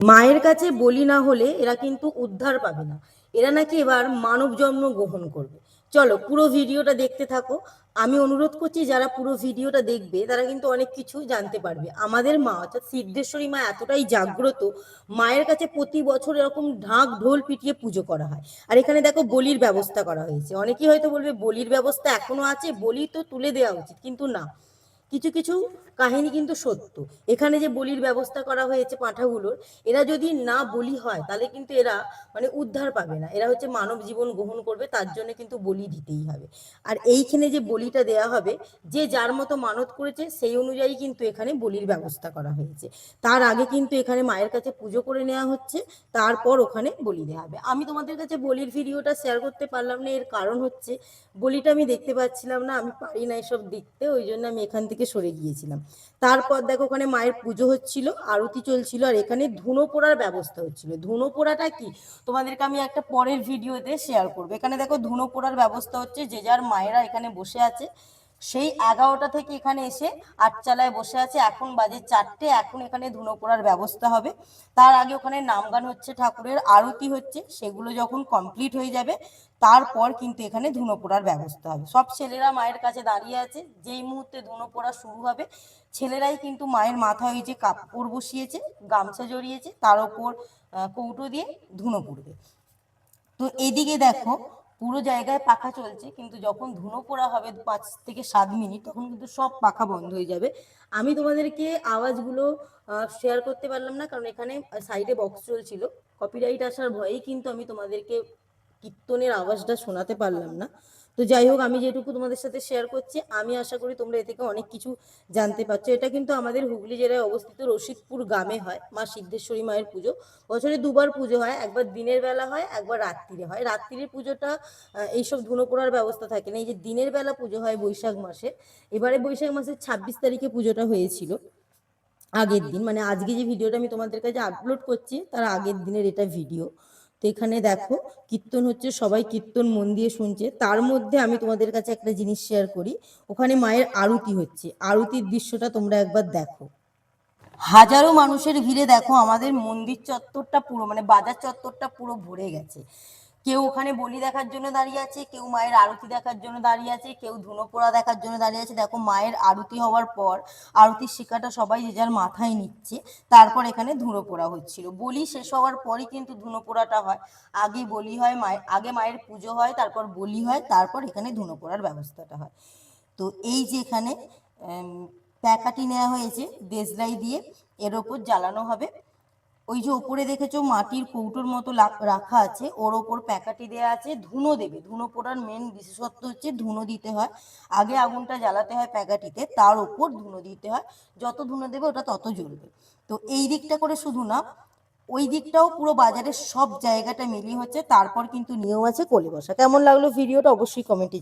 মায়ের কাছে বলি না হলে এরা কিন্তু উদ্ধার পাবে না। এরা নাকি এবার মানব জন্ম গ্রহণ করবে। চলো পুরো ভিডিওটা দেখতে থাকো। আমি অনুরোধ করছি, যারা পুরো ভিডিওটা দেখবে, তারা কিন্তু অনেক কিছু জানতে পারবে। আমাদের মা, অর্থাৎ সিদ্ধেশ্বরী মা এতটাই জাগ্রত, মায়ের কাছে প্রতি বছর এরকম ঢাক ঢোল পিটিয়ে পুজো করা হয়। আর এখানে দেখো বলির ব্যবস্থা করা হয়েছে। অনেকেই হয়তো বলবে, বলির ব্যবস্থা এখনও আছে, বলি তো তুলে দেওয়া উচিত, কিন্তু না। কিছু কিছু কাহিনী কিন্তু সত্য। এখানে যে বলির ব্যবস্থা করা হয়েছে পাঁঠাগুলোর, এরা যদি না বলি হয়, তাহলে কিন্তু এরা মানে উদ্ধার পাবে না। এরা হচ্ছে মানব জীবন গ্রহণ করবে, তার জন্য কিন্তু বলি দিতেই হবে। আর এইখানে যে বলিটা দেয়া হবে, যে যার মতো মানত করেছে, সেই অনুযায়ী কিন্তু এখানে বলির ব্যবস্থা করা হয়েছে। তার আগে কিন্তু এখানে মায়ের কাছে পুজো করে নেওয়া হচ্ছে, তারপর ওখানে বলি দেওয়া হবে। আমি তোমাদের কাছে বলির ভিডিওটা শেয়ার করতে পারলাম না, এর কারণ হচ্ছে বলিটা আমি দেখতে পাচ্ছিলাম না, আমি পারি না এসব দেখতে, ওই জন্য আমি এখান থেকে সরে গিয়েছিলাম। তারপর দেখো ওখানে মায়ের পুজো হচ্ছিল, আরতি চলছিল, আর এখানে ধুনো পোড়ার ব্যবস্থা হচ্ছিল। ধুনো পোড়াটা কি? তোমাদেরকে আমি একটা পরের ভিডিওতে শেয়ার করব। এখানে দেখো ধুনো পোড়ার ব্যবস্থা হচ্ছে, যে যার মায়েরা এখানে বসে আছে সেই এগারোটা থেকে এখানে এসে আটচালায় বসে আছে। এখন বাজে চারটে, এখন এখানে ধুনো পোড়ার ব্যবস্থা হবে। তার আগে ওখানে নামগান হচ্ছে, ঠাকুরের আরতি হচ্ছে, সেগুলো যখন কমপ্লিট হয়ে যাবে, তারপর কিন্তু এখানে ধুনো পোড়ার ব্যবস্থা হবে। সব ছেলেরা মায়ের কাছে দাঁড়িয়ে আছে। যেই মুহূর্তে ধুনো পোড়া শুরু হবে, ছেলেরাই কিন্তু মায়ের মাথায় ওই যে কাপড় বসিয়েছে, গামছা জড়িয়েছে, তার ওপর কৌটো দিয়ে ধুনো পড়বে। তো এদিকে দেখো পুরো জায়গায় পাখা চলছে, কিন্তু যখন ধুনো পোড়া হবে পাঁচ থেকে সাত মিনিট, তখন কিন্তু সব পাখা বন্ধ হয়ে যাবে। আমি তোমাদেরকে আওয়াজগুলো শেয়ার করতে পারলাম না, কারণ এখানে সাইডে বক্স চলছিল। কপিরাইট আসার ভয়েই কিন্তু আমি তোমাদেরকে কীর্তনের আওয়াজটা শোনাতে পারলাম না। তো যাই হোক, আমি যেটুকু তোমাদের সাথে শেয়ার করছি, আমি আশা করি তোমরা এ থেকে অনেক কিছু জানতে পারছ। এটা কিন্তু আমাদের হুগলি জেলায় অবস্থিত রশিদপুর গ্রামে হয়, মা সিদ্ধেশ্বরী মায়ের পুজো। বছরে দুবার পুজো হয়, একবার দিনের বেলা হয়, একবার রাত্রিরে হয়। রাত্রিরের পুজোটা এইসব ধুনো পোড়ার ব্যবস্থা থাকে না। এই যে দিনের বেলা পুজো হয় বৈশাখ মাসে, এবারে বৈশাখ মাসের ছাব্বিশ তারিখে পুজোটা হয়েছিল আগের দিন। মানে আজকে যে ভিডিওটা আমি তোমাদের কাছে আপলোড করছি, তার আগের দিনের এটা ভিডিও তো এখানে দেখো, কীর্তন হচ্ছে, সবাই কীর্তন মন দিয়ে শুনছে। তার মধ্যে আমি তোমাদের কাছে একটা জিনিস শেয়ার করি। ওখানে মায়ের আরতি হচ্ছে। আরতির দৃশ্যটা তোমরা একবার দেখো। হাজারো মানুষের ভিড়ে দেখো, আমাদের মন্দির চত্বরটা পুরো মানে বাজার চত্বরটা পুরো ভরে গেছে। কেউ ওখানে বলি দেখার জন্য দাঁড়িয়ে আছে, কেউ মায়ের আরতি দেখার জন্য দাঁড়িয়ে আছে, কেউ ধুনো পোড়া দেখার জন্য দাঁড়িয়ে আছে। দেখো মায়ের আরতি হওয়ার পর আরতির শিকাটা সবাই যে যার মাথায় নিচ্ছে, তারপর এখানে ধুনো পোড়া হচ্ছিল। বলি শেষ হওয়ার পরই কিন্তু ধুনো পোড়াটা হয়। আগে বলি হয় মায়ের, আগে মায়ের পুজো হয়, তারপর বলি হয়, তারপর এখানে ধুনো পোড়ার ব্যবস্থাটা হয়। তো এই যে এখানে প্যাকাটি নেওয়া হয়েছে দেশলাই দিয়ে, এর ওপর জ্বালানো হবে। ওই যে ওপরে দেখেছ মাটির কৌটোর মতো রাখা আছে, ওর ওপর প্যাকাটি দেওয়া আছে, ধুনো দেবে। ধুনো পোড়ার মেন বিশেষত্ব হচ্ছে ধুনো দিতে হয়। আগে আগুনটা জ্বালাতে হয় প্যাকাটিতে, তার ওপর ধুনো দিতে হয়। যত ধুনো দেবে ওটা তত জ্বলবে। তো এই দিকটা করে শুধু না, ওই দিকটাও পুরো বাজারের সব জায়গাটা মিলিয়ে হচ্ছে, তারপর কিন্তু নিয়েও আছে কোলে বসা। কেমন লাগল ভিডিওটা অবশ্যই কমেন্টে